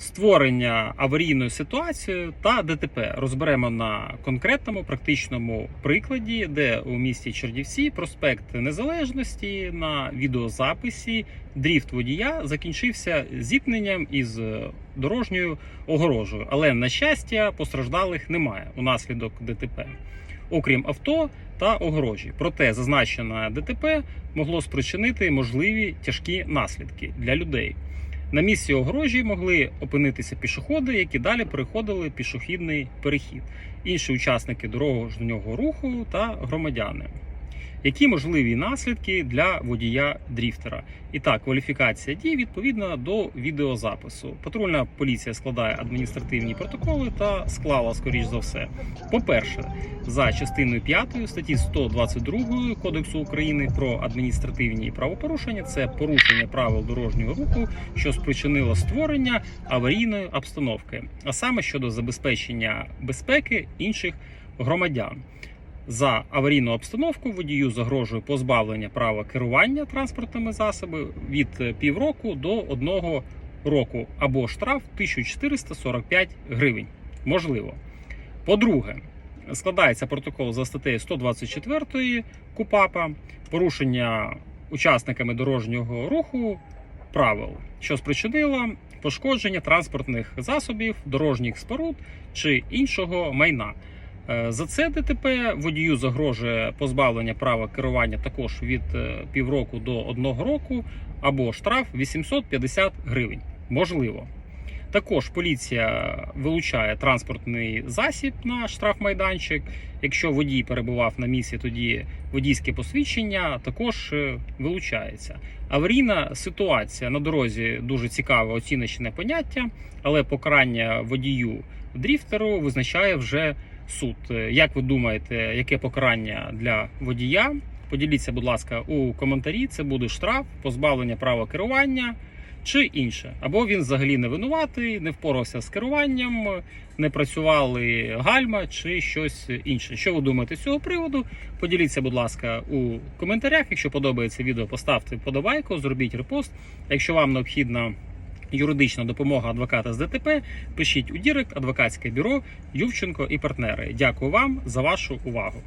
створення аварійної ситуації та ДТП розберемо на конкретному практичному прикладі, де у місті Чернівці проспект Незалежності на відеозаписі дріфт водія закінчився зіткненням із дорожньою огорожею. Але на щастя, постраждалих немає унаслідок ДТП, окрім авто та огорожі. Проте зазначене ДТП могло спричинити можливі тяжкі наслідки для людей. На місці огорожі могли опинитися пішоходи, які далі переходили пішохідний перехід, інші учасники дорожнього руху та громадяни. Які можливі наслідки для водія дріфтера? І так, кваліфікація дій відповідно до відеозапису. Патрульна поліція складає адміністративні протоколи та склала, скоріш за все. По-перше, за частиною 5 статті 122 Кодексу України про адміністративні правопорушення це порушення правил дорожнього руху, що спричинило створення аварійної обстановки, а саме щодо забезпечення безпеки інших громадян. За аварійну обстановку водію загрожує позбавлення права керування транспортними засобами від е, півроку до одного року або штраф 1445 гривень. Можливо. По-друге, складається протокол за статтею 124 КУПАПа порушення учасниками дорожнього руху правил, що спричинило пошкодження транспортних засобів, дорожніх споруд чи іншого майна. Е, За це ДТП водію загрожує позбавлення права керування також від е, півроку до одного року або штраф 850 гривень. Можливо. Також поліція вилучає транспортний засіб на штрафмайданчик. Якщо водій перебував на місці, тоді водійське посвідчення також е, вилучається. Аварійна ситуація на дорозі дуже цікаве оціночне поняття, але покарання водію дріфтеру визначає вже суд. Е, Як ви думаєте, яке покарання для водія? Поділіться, будь ласка, у коментарі. Це буде штраф, позбавлення права керування чи інше. Або він взагалі не винуватий, не впорався з керуванням, не працювали гальма чи щось інше. Що ви думаєте з цього приводу? Поділіться, будь ласка, у коментарях. Якщо подобається відео, поставте вподобайку, зробіть репост. Якщо вам необхідна юридична допомога адвоката з ДТП, пишіть у Дірект адвокатське бюро Ювченко і партнери. Дякую вам за вашу увагу.